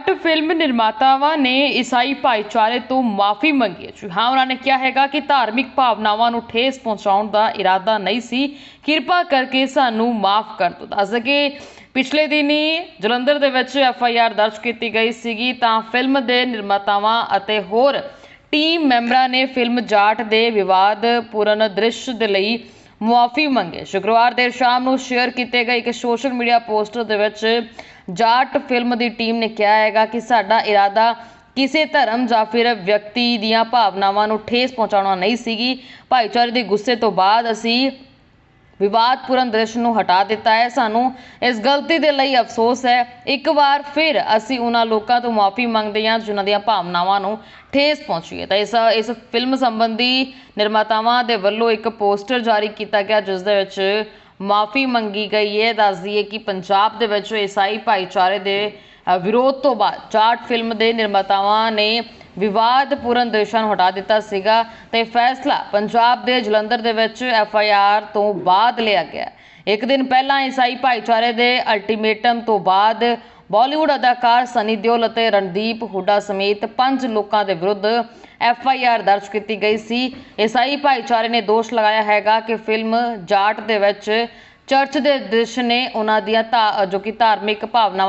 Jat film ਨਿਰਮਾਤਾਵਾਂ ਨੇ ਈਸਾਈ ਭਾਈਚਾਰੇ ਤੋਂ ਮਾਫੀ ਮੰਗੀ ਹੈ। ਜੀ ਹਾਂ, ਉਹਨਾਂ ਨੇ ਕਿਹਾ ਹੈਗਾ ਕਿ ਧਾਰਮਿਕ ਭਾਵਨਾਵਾਂ ਨੂੰ ਠੇਸ ਪਹੁੰਚਾਉਣ ਦਾ ਇਰਾਦਾ ਨਹੀਂ ਸੀ। ਕਿਰਪਾ ਕਰਕੇ ਸਾਨੂੰ ਮਾਫ ਕਰ ਦਿਓ ਦੱਸ ਕਿ ਪਿਛਲੇ ਦਿਨੀ ਜਲੰਧਰ ਦੇ ਵਿੱਚ ਐਫ ਆਈ ਆਰ ਦਰਜ ਕੀਤੀ ਗਈ ਸੀਗੀ, ਤਾਂ ਫਿਲਮ ਦੇ ਨਿਰਮਾਤਾਵਾਂ ਅਤੇ ਹੋਰ ਟੀਮ ਮੈਂਬਰਾਂ ਨੇ ਫਿਲਮ ਜਾਟ ਦੇ ਵਿਵਾਦਪੂਰਨ ਦ੍ਰਿਸ਼ ਦੇ ਲਈ ਮੁਆਫੀ ਮੰਗੇ। ਸ਼ੁੱਕਰਵਾਰ ਦੇਰ ਸ਼ਾਮ ਨੂੰ ਸ਼ੇਅਰ ਕੀਤੇ ਗਏ ਇੱਕ ਸੋਸ਼ਲ ਮੀਡੀਆ ਪੋਸਟਰ ਦੇ ਵਿੱਚ ਜਾਟ ਫਿਲਮ ਦੀ ਟੀਮ ਨੇ ਕਿਹਾ ਹੈਗਾ ਕਿ ਸਾਡਾ ਇਰਾਦਾ ਕਿਸੇ ਧਰਮ ਜਾਂ ਫਿਰ ਵਿਅਕਤੀ ਦੀਆਂ ਭਾਵਨਾਵਾਂ ਨੂੰ ਠੇਸ ਪਹੁੰਚਾਉਣਾ ਨਹੀਂ ਸੀਗੀ। ਭਾਈਚਾਰੇ ਦੇ ਗੁੱਸੇ ਤੋਂ ਬਾਅਦ ਅਸੀਂ ਵਿਵਾਦਪੂਰਨ ਦ੍ਰਿਸ਼ ਨੂੰ ਹਟਾ ਦਿੱਤਾ ਹੈ। ਸਾਨੂੰ ਇਸ ਗਲਤੀ ਦੇ ਲਈ ਅਫਸੋਸ ਹੈ। ਇੱਕ ਵਾਰ ਫਿਰ ਅਸੀਂ ਉਹਨਾਂ ਲੋਕਾਂ ਤੋਂ ਮਾਫੀ ਮੰਗਦੇ ਹਾਂ ਜਿਨ੍ਹਾਂ ਦੀਆਂ ਭਾਵਨਾਵਾਂ ਨੂੰ ਠੇਸ ਪਹੁੰਚੀ ਹੈ। ਤਾਂ ਇਸ ਇਸ ਫਿਲਮ ਸੰਬੰਧੀ ਨਿਰਮਾਤਾਵਾਂ ਦੇ ਵੱਲੋਂ ਇੱਕ ਪੋਸਟਰ ਜਾਰੀ ਕੀਤਾ ਗਿਆ, ਜਿਸ ਦੇ ਵਿੱਚ ਮਾਫੀ ਮੰਗੀ ਗਈ ਹੈ। ਦੱਸ ਦਈਏ ਕਿ ਪੰਜਾਬ ਦੇ ਵਿੱਚ ਈਸਾਈ ਭਾਈਚਾਰੇ ਦੇ ਵਿਰੋਧ ਤੋਂ ਬਾਅਦ ਚਾਰਟ ਫਿਲਮ ਦੇ ਨਿਰਮਾਤਾਵਾਂ ਨੇ ਵਿਵਾਦਪੂਰਨ ਦ੍ਰਿਸ਼ਾਂ ਨੂੰ ਹਟਾ ਦਿੱਤਾ ਸੀਗਾ ਤੇ ਫੈਸਲਾ ਪੰਜਾਬ ਦੇ ਜਲੰਧਰ ਦੇ ਵਿੱਚ ਐਫ ਆਈ ਆਰ ਤੋਂ ਬਾਅਦ ਲਿਆ ਗਿਆ ਇੱਕ ਦਿਨ ਪਹਿਲਾਂ ਈਸਾਈ ਭਾਈਚਾਰੇ ਦੇ ਅਲਟੀਮੇਟਮ ਤੋਂ ਬਾਅਦ ਬਾਲੀਵੁੱਡ ਅਦਾਕਾਰ ਸਨੀ ਦਿਓਲ ਅਤੇ ਰਣਦੀਪ ਹੁੱਡਾ ਸਮੇਤ ਪੰਜ ਲੋਕਾਂ ਦੇ ਵਿਰੁੱਧ ਐਫ ਆਈ ਆਰ ਦਰਜ ਕੀਤੀ ਗਈ ਸੀ। ਈਸਾਈ ਭਾਈਚਾਰੇ ਨੇ ਦੋਸ਼ ਲਗਾਇਆ ਹੈਗਾ ਕਿ ਫਿਲਮ ਜਾਟ ਦੇ ਵਿੱਚ ਚਰਚ ਦੇ ਦ੍ਰਿਸ਼ ਨੇ ਉਹਨਾਂ ਦੀਆਂ ਧਾ- ਜੋ ਕਿ ਧਾਰਮਿਕ ਭਾਵਨਾਵਾਂ